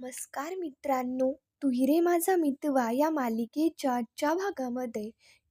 नमस्कार मित्रांनो तू माझा मितवा या मालिकेच्या आजच्या भागामध्ये.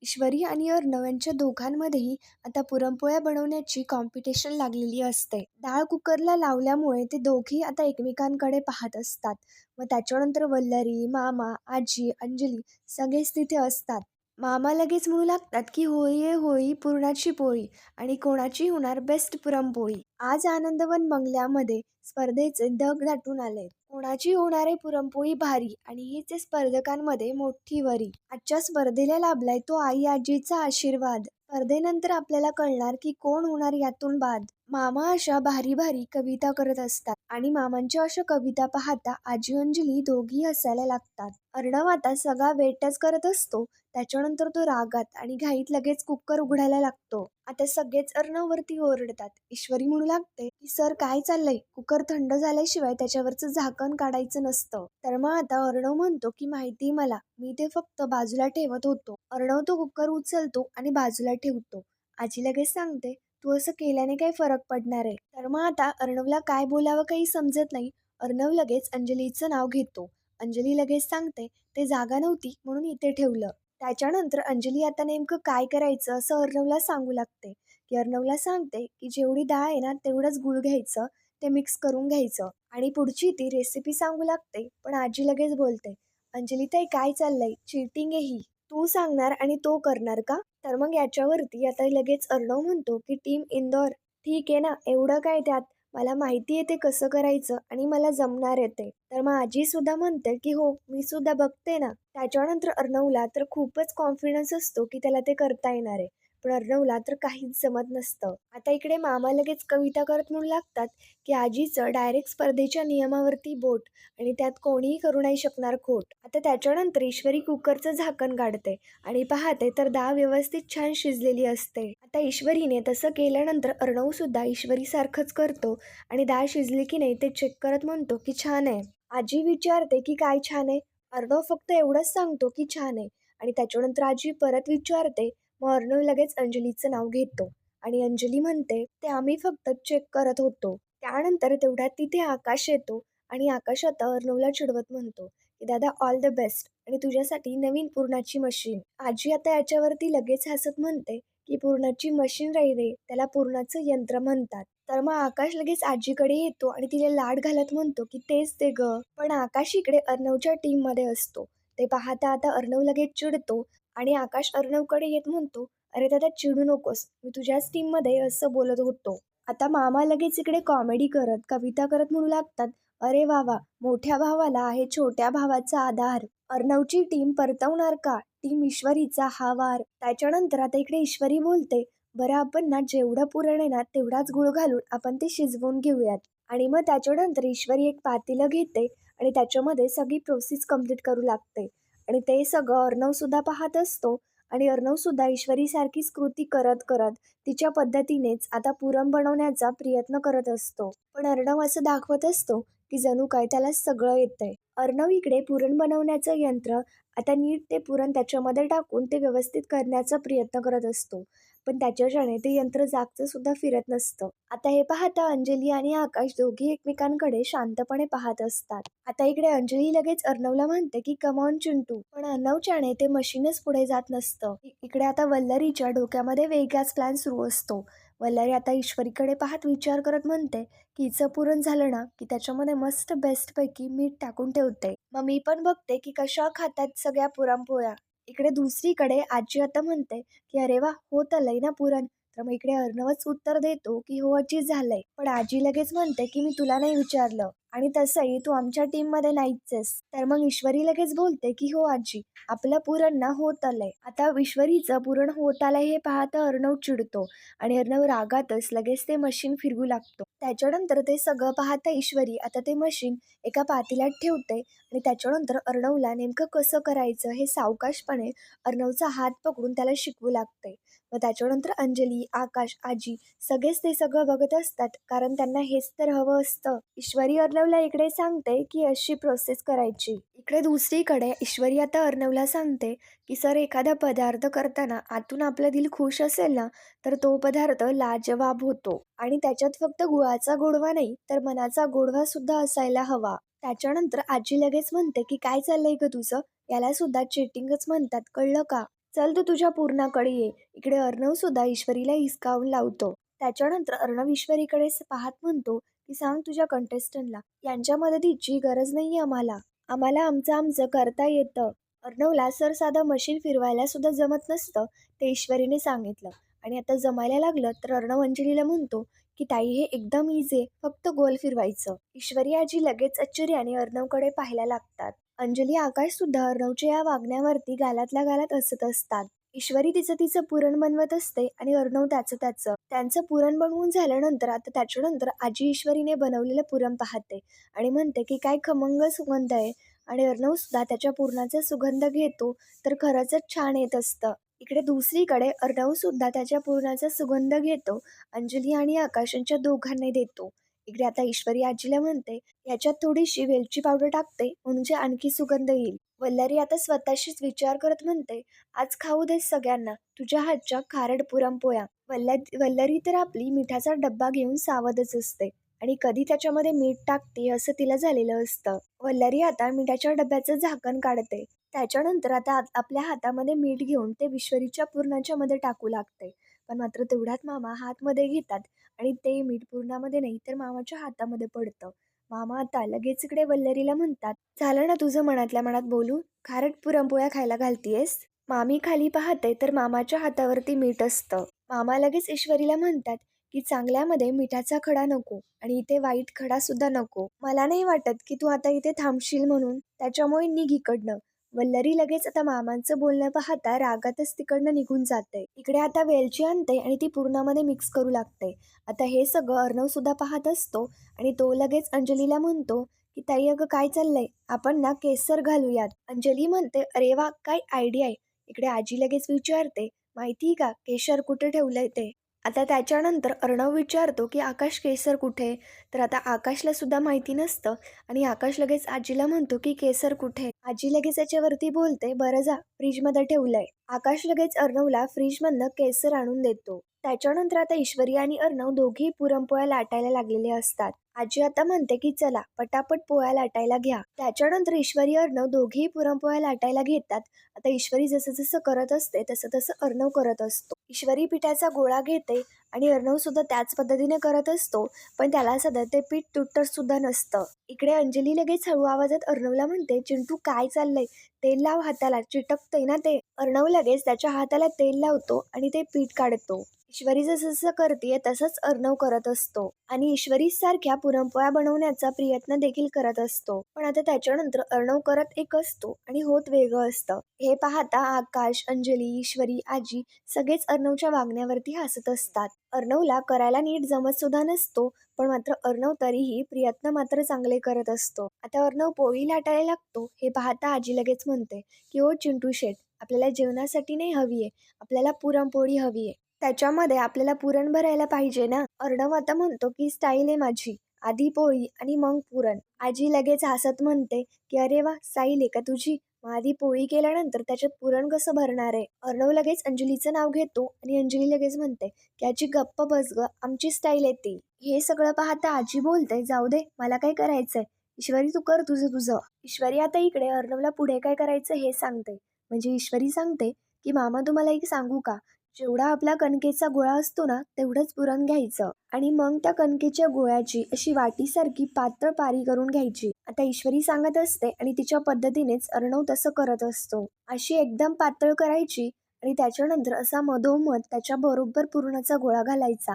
ईश्वरी आणि अर्णव यांच्या दोघांमध्येही आता पुरणपोळ्या बनवण्याची कॉम्पिटिशन लागलेली असते. डाळ कुकरला लावल्यामुळे ते दोघी आता एकमेकांकडे पाहत असतात. व त्याच्यानंतर वल्लरी मामा आजी अंजली सगळेच तिथे असतात. मामा लगेच म्हणू लागतात की होळी आहे होळी पुरणाची पोळी आणि कोणाची होणार बेस्ट पुरणपोळी. आज आनंदवन बंगल्यामध्ये स्पर्धेचे दग दाटून आले कोणाची होणारे पुरणपोळी भारी आणि हीच स्पर्धकांमध्ये मोठी वरी. आजच्या स्पर्धेला लाभलाय तो आई आजीचा आशीर्वाद. स्पर्धेनंतर आपल्याला कळणार की कोण होणार यातून बाद. मामा अशा भारी भारी कविता करत असतात. आणि मामांच्या अशा कविता पाहता आजी अंजली दोघी हसायला लागतात. अर्णव आता सगळा वेटच करत असतो. त्याच्यानंतर तो रागात आणि घाईत लगेच कुकर उघडायला लागतो. आता सगळेच अर्णववरती ओरडतात. ईश्वरी म्हणू लागते की सर काय चाललंय? कुकर थंड झाल्याशिवाय त्याच्यावरचं झाकण काढायचं नसतं. तर मग आता अर्णव म्हणतो की माहिती मला मी ते फक्त बाजूला ठेवत होतो. अर्णव तो कुकर उचलतो आणि बाजूला ठेवतो. आजी लगेच सांगते तू असं केल्याने काही फरक पडणार आहे. तर मग आता अर्णवला काय बोलावं काही समजत नाही. अर्णव लगेच अंजलीचं नाव घेतो. अंजली लगेच सांगते ते जागा नव्हती म्हणून इथे ठेवलं. त्याच्यानंतर अंजली आता नेमकं काय करायचं असं अर्णवला सांगू लागते. की अर्णवला सांगते की जेवढी डाळ आहे ना तेवढंच गुळ घ्यायचं ते मिक्स करून घ्यायचं. आणि पुढची ती रेसिपी सांगू लागते पण आजी लगेच बोलते अंजली ताई काय चाललंय? चिटिंग आहे ही. तू सांगणार आणि तो करणार का? तर मग याच्यावरती आता लगेच अर्णव म्हणतो की टीम इंदौर. ठीक आहे ना एवढं काय त्यात? मला माहिती आहे ते कसं करायचं आणि मला जमणार येते तर मग आजी सुद्धा म्हणते की हो मी सुद्धा बघते ना. त्याच्यानंतर अर्णवला तर खूपच कॉन्फिडन्स असतो की त्याला ते करता येणार आहे. पण अर्णवला तर काहीच जमत नसतं. आता इकडे मामा लगेच कविता करत म्हणू लागतात की आजीचं डायरेक्ट स्पर्धेच्या नियमावरती बोट आणि त्यात कोणीही करू नाही शकणार खोट. आता त्याच्यानंतर ईश्वरी कुकरचं झाकण काढते आणि पाहते तर डाळ व्यवस्थित छान शिजलेली असते. आता ईश्वरीने तसं केल्यानंतर अर्णव सुद्धा ईश्वरीसारखंच करतो आणि डाळ शिजली की नाही ते चेक करत म्हणतो की छान आहे. आजी विचारते की काय छान आहे? अर्णव फक्त एवढंच सांगतो की छान आहे आणि त्याच्यानंतर आजी परत विचारते मग अर्णव लगेच अंजलीचं नाव घेतो. आणि अंजली म्हणते ते आम्ही फक्त चेक करत होतो. त्यानंतर तेवढ्यात तिथे आकाश येतो आणि आकाश आता अर्णवला चिडवत म्हणतो की दादा ऑल द बेस्ट आणि तुझ्यासाठी नवीन पूर्णाची मशीन आजी आता याच्यावरती लगेच हसत म्हणते की पूर्णाची मशीन रे त्याला पूर्णाचं यंत्र म्हणतात. तर मग आकाश लगेच आजीकडे येतो आणि तिला लाड घालत म्हणतो की तेच ते ग. पण आकाश इकडे अर्णवच्या टीममध्ये असतो. ते पाहता आता अर्णव लगेच चिडतो आणि आकाश अर्णवकडे येत म्हणतो अरे दादा चिडू नकोस. मी तुझ्याच टीममध्ये असं बोलत होतो. आता मामा लगेच इकडे कॉमेडी करत कविता करत म्हणू लागतात अरे वा वा मोठ्या भावाला आहे छोट्या भावाचा आधार. अर्णवची टीम परतवणार का? टीम ईश्वरीचा हा वार. त्याच्यानंतर आता इकडे ईश्वरी बोलते बरं आपण ना जेवढं पुरण आहे ना तेवढाच गुळ घालून आपण ते शिजवून घेऊयात. आणि मग त्याच्यानंतर ईश्वरी एक पातेलं घेते आणि त्याच्यामध्ये सगळी प्रोसेस कंप्लीट करू लागते. आणि ते सगळं अर्णवसुद्धा पाहत असतो आणि अर्णवसुद्धा ईश्वरीसारखीच कृती करत करत तिच्या पद्धतीनेच आता पुरण बनवण्याचा प्रयत्न करत असतो. पण अर्णव असं दाखवत असतो की जणू काय त्याला सगळं येतंय. अर्णव इकडे पुरण बनवण्याचं यंत्र आता नीट ते पुरण त्याच्यामध्ये टाकून ते व्यवस्थित करण्याचा प्रयत्न करत असतो. पण त्याच्याच्याने ते यंत्र जागचं सुद्धा फिरत नसतं. आता हे पाहता अंजली आणि आकाश दोघी एकमेकांकडे शांतपणे पाहत असतात. आता इकडे अंजली लगेच अर्णवला म्हणते की कमॉन चिंटू. पण अर्णवच्याने ते मशीनच पुढे जात नसतं. इकडे आता वल्लरीच्या डोक्यामध्ये वेगळाच प्लॅन सुरू असतो. वल्लारी आता ईश्वरीकडे पाहत विचार करत म्हणते की हिचं पुरण झालं ना की त्याच्यामध्ये मस्त बेस्टपैकी मीठ टाकून ठेवते. मग मी पण बघते की कशा खातात सगळ्या पुरणपोळ्या. इकडे दुसरीकडे आजी आता म्हणते की अरे वा होत आलंय ना पुरण. तर मग इकडे अर्णवच उत्तर देतो की हो अजी झालंय. पण आजी लगेच म्हणते की मी तुला नाही विचारलं. आणि तसंही तू आमच्या टीममध्ये नाहीच आहेस तर मग ईश्वरी लगेच बोलते की हो आजी आपलं पुरण ना होत आलंय. आता ईश्वरीचं पुरण होत आलंय हे पाहता अर्णव चिडतो आणि अर्णव रागातच लगेच ते मशीन फिरवू लागतो. त्याच्यानंतर ते सगळं पाहता ईश्वरी आता ते मशीन एका पातेल्यात ठेवते आणि त्याच्यानंतर अर्णवला नेमकं कसं करायचं हे सावकाशपणे अर्णवचा हात पकडून त्याला शिकवू लागते. मग त्याच्यानंतर अंजली आकाश आजी सगळेच ते सगळं बघत असतात कारण त्यांना हेच तर हवं असतं. ईश्वरी अर्णवला इकडे सांगते की अशी प्रोसेस करायची. इकडे दुसरीकडे ईश्वरी आता अर्णवला सांगते की सर एखादा पदार्थ करताना आतून आपलं दिल खुश असेल ना तर तो पदार्थ लाजवाब होतो. आणि त्याच्यात फक्त गुळाचा गोडवा नाही तर मनाचा गोडवा सुद्धा असायला हवा. त्याच्यानंतर आजी लगेच म्हणते की काय चाललंय ग तुझं? याला सुद्धा चेटिंगच म्हणतात कळलं का? चल तू तुझ्या पूर्णाकडे ये. इकडे अर्णव सुद्धा ईश्वरीला हिसकावून लावतो. त्याच्यानंतर अर्णव ईश्वरीकडे पाहत म्हणतो की सांग तुझ्या कंटेस्टंटला यांच्या मदतीची गरज नाही आम्हाला. आम्हाला आमचं आमचं करता येतं. अर्णवला सर साधं मशीन फिरवायला सुद्धा जमत नसतं ते ईश्वरीने सांगितलं. आणि आता जमायला लागलं तर अर्णव अंजलीला म्हणतो की ताई हे एकदम इझी आहे. फक्त गोल फिरवायचं. ईश्वरी आजी लगेच आश्चर्याने अर्णवकडे पाहायला लागतात. अंजली आकाश सुद्धा अर्णवच्या या वागण्यावरती गालातल्या गालात हसत असतात. ईश्वरी तिचं तिचं पुरण बनवत असते आणि अर्णव त्याचं त्याचं. त्यांचं पुरण बनवून झाल्यानंतर आता त्याच्यानंतर आजी ईश्वरीने बनवलेलं पुरण पाहते आणि म्हणते की काय खमंग सुगंध आहे. आणि अर्णवसुद्धा त्याच्या पुरणाचा सुगंध घेतो तर खरंच छान येत असतं. इकडे दुसरीकडे अर्णवसुद्धा त्याच्या पुरणाचा सुगंध घेतो अंजली आणि आकाश यांच्या दोघांनाही देतो. इकडे आता ईश्वरी आजीला म्हणते याच्यात थोडीशी वेलची पावडर टाकते म्हणजे आणखी सुगंध येईल. वल्लारी आता स्वतःशीच विचार करत म्हणते आज खाऊ दे सगळ्यांना तुझ्या हातच्या खारड पुरणपोळ्या वल्ला वल्लरी तर आपली मिठाचा डब्बा घेऊन सावधच असते आणि कधी त्याच्यामध्ये मीठ टाकते असं तिला झालेलं असतं. वल्लरी आता मिठाच्या डब्याचं झाकण काढते. त्याच्यानंतर आता आपल्या हातामध्ये मीठ घेऊन ते विश्वरीच्या पूर्णाच्या मध्ये टाकू लागते. पण मात्र तेवढ्यात मामा हातमध्ये घेतात आणि ते मीठ पूर्णामध्ये नाही तर मामाच्या हातामध्ये पडतं. मामा आता लगेच इकडे वल्लरीला म्हणतात झालं ना तुझं मनातल्या मनात बोलू? खारट पुरणपोळ्या खायला घालतीयस? मामी खाली पाहते तर मामाच्या हातावरती मीठ असतं. मामा लगेच ईश्वरीला म्हणतात की चांगल्यामध्ये मिठाचा खडा नको आणि इथे वाईट खडा सुद्धा नको. मला नाही वाटत की तू आता इथे थांबशील म्हणून. त्याच्यामुळे निघ इकडनं. वल्लरी लगेच आता मामांचं बोलणं पाहता रागातच तिकडनं निघून जाते. इकडे आता वेलची आणते आणि ती पूर्णामध्ये मिक्स करू लागते. आता हे सगळं अर्णव सुद्धा पाहत असतो आणि तो लगेच अंजलीला म्हणतो की ताई अगं काय चाललंय? आपण ना केसर घालूयात. अंजली म्हणते अरे वा काय आयडिया आहे. इकडे आजी लगेच विचारते माहिती का? केशर कुठे ठेवलंय ते? आता त्याच्यानंतर अर्णव विचारतो की आकाश केसर कुठे तर आता आकाशला सुद्धा माहिती नसतं आणि आकाश लगेच आजीला म्हणतो की केसर कुठे आजी लगेच याच्यावरती बोलते बरं जा फ्रीजमध्ये ठेवलंय. आकाश लगेच अर्णवला फ्रीजमधनं केसर आणून देतो. त्याच्यानंतर आता ईश्वरी आणि अर्णव दोघेही पुरणपोळ्या लाटायला लागलेले असतात. आजी आता म्हणते की चला पटापट पोळ्या लाटायला घ्या. त्याच्यानंतर ईश्वरी अर्णव दोघेही पुरणपोळ्या लाटायला घेतात. आता ईश्वरी जसं जसं करत असते तसं तसं अर्णव करत असतो. ईश्वरी पिठाचा गोळा घेते आणि अर्णव सुद्धा त्याच पद्धतीने करत असतो पण त्याला सध्या ते पीठ तुटत सुद्धा नसतं. इकडे अंजली लगेच हळू आवाजात अर्णवला म्हणते चिंटू काय चाललंय? तेल लाव हाताला चिटकतंय ना ते. अर्णव लगेच त्याच्या हाताला तेल लावतो आणि ते पीठ काढतो. ईश्वरी जसं जसं करते तसंच अर्णव करत असतो. आणि ईश्वरी सारख्या पुरणपोळ्या बनवण्याचा प्रयत्न देखील करत असतो. पण आता त्याच्यानंतर अर्णव करत एक असतो आणि होत वेगळं असतं. हे पाहता आकाश अंजली ईश्वरी आजी सगळेच अर्णवच्या वागण्यावरती हसत असतात. अर्णवला करायला नीट जमत सुद्धा नसतो पण मात्र अर्णव तरीही प्रयत्न मात्र चांगले करत असतो. आता अर्णव पोळी लाटायला लागतो. हे पाहता आजी लगेच म्हणते की ओ चिंटू शेठ आपल्याला जेवणासाठी नाही हवी आहे आपल्याला पुरणपोळी हवी आहे त्याच्यामध्ये आपल्याला पुरण भरायला पाहिजे ना. अर्णव आता म्हणतो की स्टाईल आहे माझी. आधी पोळी आणि मग पुरण. आजी लगेच हसत म्हणते की अरे वा स्टाईल आहे का तुझी? मग आधी पोळी केल्यानंतर त्याच्यात पुरण कसं भरणार आहे? अर्णव लगेच अंजलीचं नाव घेतो आणि अंजली लगेच म्हणते की आजी गप्प बस ग. आमची स्टाईल आहे ती. हे सगळं पाहता आजी बोलते जाऊ दे मला काय करायचंय? ईश्वरी तू कर तुझं तुझं. ईश्वरी आता इकडे अर्णवला पुढे काय करायचं हे सांगते. म्हणजे ईश्वरी सांगते की मामा तुम्हाला एक सांगू का? जेवढा आपला कणकेचा गोळा असतो ना तेवढंच पुरण घ्यायचं. आणि मग त्या कणकेच्या गोळ्याची अशी वाटीसारखी पातळ पारी करून घ्यायची. आता ईश्वरी सांगत असते आणि तिच्या पद्धतीनेच अर्णव तसं करत असतो. अशी एकदम पातळ करायची आणि त्याच्यानंतर असा मधोमध त्याच्या बरोबर पुरणाचा गोळा घालायचा.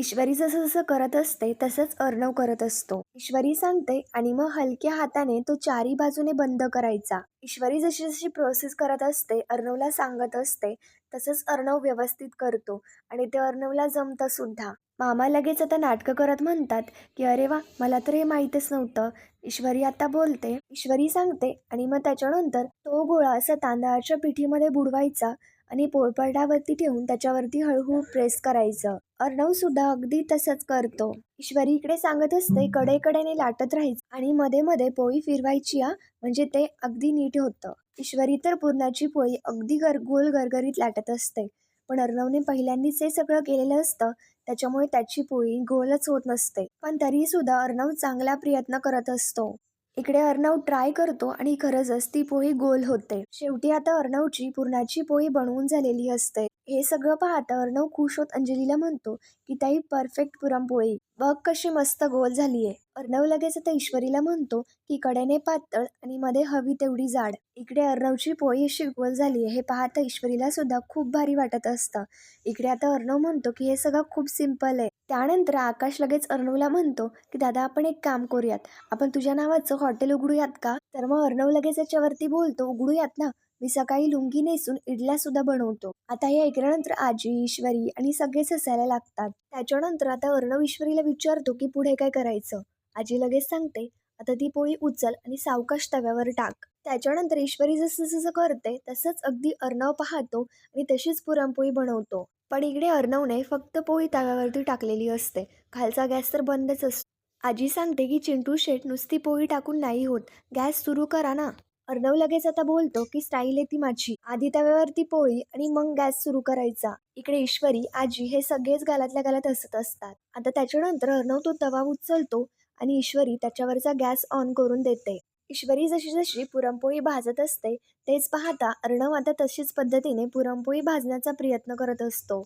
ईश्वरी जसं जसं करत असते तसंच अर्णव करत असतो. ईश्वरी सांगते आणि मग हलक्या हाताने तो चारी बाजूने बंद करायचा. ईश्वरी जशी जशी प्रोसेस करत असते अर्णवला सांगत असते तसंच अर्णव व्यवस्थित करतो. आणि ते अर्णवला जमतं सुद्धा. मामा लगेच आता नाटकं करत म्हणतात की अरे वा मला तर हे माहीतच नव्हतं. ईश्वरी आता बोलते. ईश्वरी सांगते आणि मग त्याच्यानंतर तो गोळा असा तांदळाच्या पिठीमध्ये बुडवायचा. आणि पोळपाटावरती ठेवून त्याच्यावरती हळूहळू प्रेस करायचं. अर्णव सुद्धा अगदी तसंच करतो. ईश्वरी इकडे सांगत असते कडेकडेने लाटत राहायचं आणि मध्ये मध्ये पोळी फिरवायची हा. म्हणजे ते अगदी नीट होतं. ईश्वरी तर पूर्णाची पोळी अगदी गर गोल गरगरीत लाटत असते. पण अर्णवने पहिल्यांदाच हे सगळं केलेलं असतं त्याच्यामुळे त्याची पोळी गोलच होत नसते. पण तरी सुद्धा अर्णव चांगला प्रयत्न करत असतो. इकडे अर्णव ट्राय करतो आणि खरंचच ती पोळी गोल होते. शेवटी आता अर्णवची पुरणाची पोळी बनवून झालेली असते. हे सगळं पाहता अर्णव खुश होत अंजलीला म्हणतो की ताई परफेक्ट पुरणपोळी. बघ कशी मस्त गोल झालीये. अर्णव लगेच आता ईश्वरीला म्हणतो की कडेने पातळ आणि मध्ये हवी तेवढी जाड. इकडे अर्णवची पोळी अशी गोल झाली आहे हे पाहता ईश्वरीला सुद्धा खूप भारी वाटत असतं. इकडे आता अर्णव म्हणतो की हे सगळं खूप सिंपल आहे. त्यानंतर आकाश लगेच अर्णवला म्हणतो की दादा आपण एक काम करूयात. आपण तुझ्या नावाचं हॉटेल उघडूयात का? तर मग अर्णव लगेच याच्यावरती बोलतो उघडूयात ना. मी सकाळी लुंगी नेसून इडल्या सुद्धा बनवतो. आता हे ऐकल्यानंतर आजी ईश्वरी आणि सगळेच हसायला लागतात. त्याच्यानंतर आता अर्णव ईश्वरीला विचारतो की पुढे काय करायचं? आजी लगेच सांगते आता ती पोळी उचल आणि सावकाश तव्यावर टाक. त्याच्यानंतर ईश्वरी जसं जसं करते तसंच अगदी अर्णव पाहतो आणि तशीच पुरणपोळी बनवतो. पण इकडे अर्णवने फक्त पोळी तव्यावरती टाकलेली असते. खालचा गॅस तर बंदच असतो. आजी सांगते की चिंटू शेट नुसती पोळी टाकून नाही होत. गॅस सुरू करा ना. अर्णव लगेच आता बोलतो की स्टाईल आहे ती माझी. आधी तव्यावरती पोळी आणि मग गॅस सुरू करायचा. इकडे ईश्वरी आजी हे सगळेच गालातल्या गालात हसत असतात. आता त्याच्यानंतर अर्णव तो तवा उचलतो आणि ईश्वरी त्याच्यावरचा गॅस ऑन करून देते. ईश्वरी जशी जशी पुरणपोळी भाजत असते तेच पाहता अर्णव आता तशीच पद्धतीने पुरणपोळी भाजण्याचा प्रयत्न करत असतो.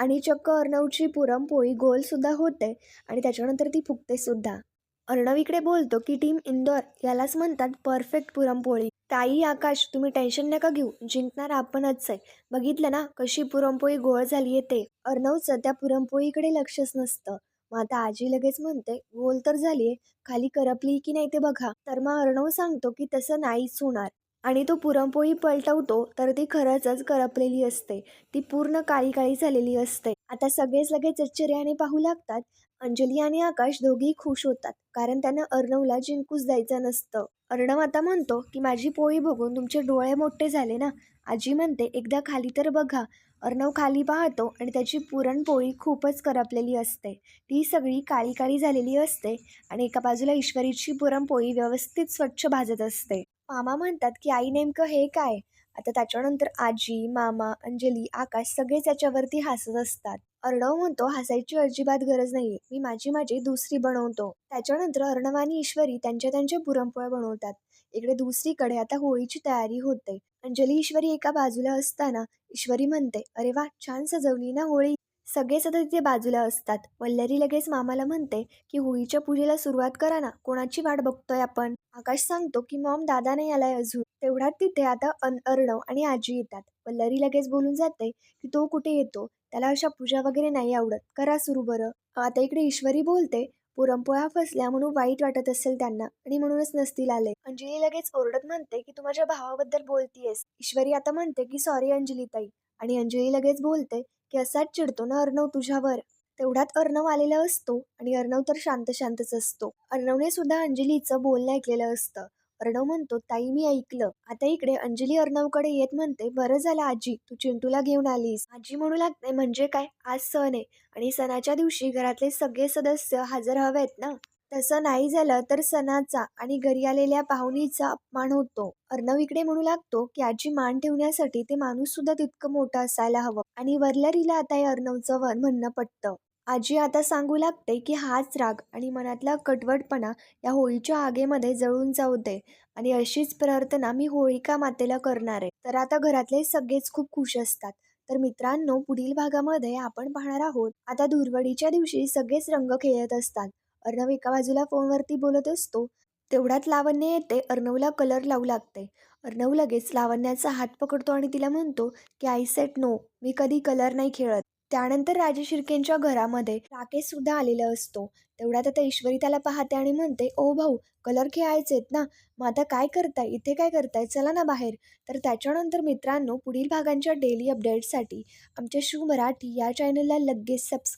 आणि चक्क अर्णवची पुरणपोळी गोलसुद्धा होते आणि त्याच्यानंतर ती फुगते सुद्धा अर्णव इकडे बोलतो की टीम इंदोर यालाच म्हणतात परफेक्ट पुरणपोळी. ताई आकाश तुम्ही टेन्शन नका घेऊ. जिंकणार आपणच आहे. बघितलं ना कशी पुरणपोळी गोळ झाली ते. अर्णवचं त्या पुरणपोळीकडे लक्षच नसतं. मग आता आजी लगेच म्हणते गोल तर झालीये. खाली करपली की नाही ते बघा. तर मग अर्णव सांगतो की तसं नाहीच होणार. आणि तो पुरणपोळी पलटवतो तर ती खरंच करपलेली असते. ती पूर्ण काळी काळी झालेली असते. आता सगळेच लगेच आश्चर्याने पाहू लागतात अंजली आणि आकाश दोघेही खुश होतात कारण त्यांना अर्णवला जिंकूच द्यायचं नसतं. अर्णव आता म्हणतो की माझी पोळी बघून तुमचे डोळे मोठे झाले ना? आजी म्हणते एकदा खाली तर बघा. अर्णव खाली पाहतो आणि त्याची पुरणपोळी खूपच करपलेली असते. ती सगळी काळी काळी झालेली असते आणि एका बाजूला ईश्वरीची पुरणपोळी व्यवस्थित स्वच्छ भाजत असते. मामा म्हणतात की आई नेमकं हे काय? आता त्याच्यानंतर आजी मामा अंजली आकाश सगळेच याच्यावरती हसत असतात. अर्णव म्हणतो हसायची अजिबात गरज नाही मी माझी माझी दुसरी बनवतो. त्याच्यानंतर अर्णव आणि ईश्वरी त्यांच्या त्यांच्या पुरणपोळ्या बनवतात. इकडे दुसरीकडे आता होळीची तयारी होते. अंजली ईश्वरी एका बाजूला असताना ईश्वरी म्हणते अरे वा छान सजवली ना होळी. सगळेच आता तिथे बाजूला असतात. वल्लरी लगेच मामाला म्हणते की होळीच्या पूजेला सुरुवात करा ना. कोणाची वाट बघतोय आपण? आकाश सांगतो की मॉम दादा नाही आलाय अजून. तेवढ्यात तिथे आता अन अर्णव आणि आजी येतात. वल्लरी लगेच बोलून जाते की तो कुठे येतो? त्याला अशा पूजा वगैरे नाही आवडत. करा सुरू बरं. आता इकडे ईश्वरी बोलते पुरणपोळ्या फसल्या म्हणून वाईट वाटत असेल त्यांना आणि म्हणूनच नसतील आले. अंजली लगेच ओरडत म्हणते की तू माझ्या भावाबद्दल बोलतीयस. ईश्वरी आता म्हणते की सॉरी अंजली ताई. आणि अंजली लगेच बोलते की असाच चिडतो ना अर्णव तुझ्यावर. तेवढ्यात अर्णव आलेला असतो आणि अर्णव तर शांत शांतच असतो. अर्णवने सुद्धा अंजलीचं बोलणं ऐकलेलं असतं. अर्णव म्हणतो ताई मी ऐकलं. आता इकडे अंजली अर्णवकडे येत म्हणते बरं झालं आजी तू चिंटूला घेऊन आलीस. आजी म्हणू लागते म्हणजे काय? आज सण आहे आणि सणाच्या दिवशी घरातले सगळे सदस्य हजर हवेत ना? तसं नाही झालं तर सणाचा आणि घरी आलेल्या पाहुणीचा अपमान होतो. अर्णव इकडे म्हणू लागतो की आजी मान ठेवण्यासाठी ते माणूस सुद्धा तितकं मोठं असायला हवं. आणि वरलरीला आता हे अर्णवचं वर म्हणणं पटतं. आजी आता सांगू लागते की हाच राग आणि मनातला कटवटपणा या होळीच्या आगेमध्ये जळून जाऊ दे आणि अशीच प्रार्थना मी होळिका मातेला करणार. आहे तर आता घरातले सगळेच खूप खुश असतात. तर मित्रांनो पुढील भागामध्ये आपण पाहणार आहोत. आता धुरवडीच्या दिवशी सगळेच रंग खेळत असतात. अर्णव एका बाजूला फोनवरती बोलत असतो. तेवढ्यात लावण्य येते. अर्णवला कलर लावू लागते. अर्णव लगेच लावण्याचा हात पकडतो आणि तिला म्हणतो की आय सेट नो मी कधी कलर नाही खेळत. त्यानंतर राजे शिर्केंच्या घरामध्ये राकेश सुद्धा आलेला असतो. तेवढ्यात आता ईश्वरी त्याला पाहते आणि म्हणते ओ भाऊ कलर खेळायचेत ना? मग आता काय करताय? इथे काय करताय? चला ना बाहेर. तर त्याच्यानंतर मित्रांनो पुढील भागांच्या डेली अपडेट्ससाठी आमच्या शू मराठी या चॅनलला लगेच सबस्क्राईब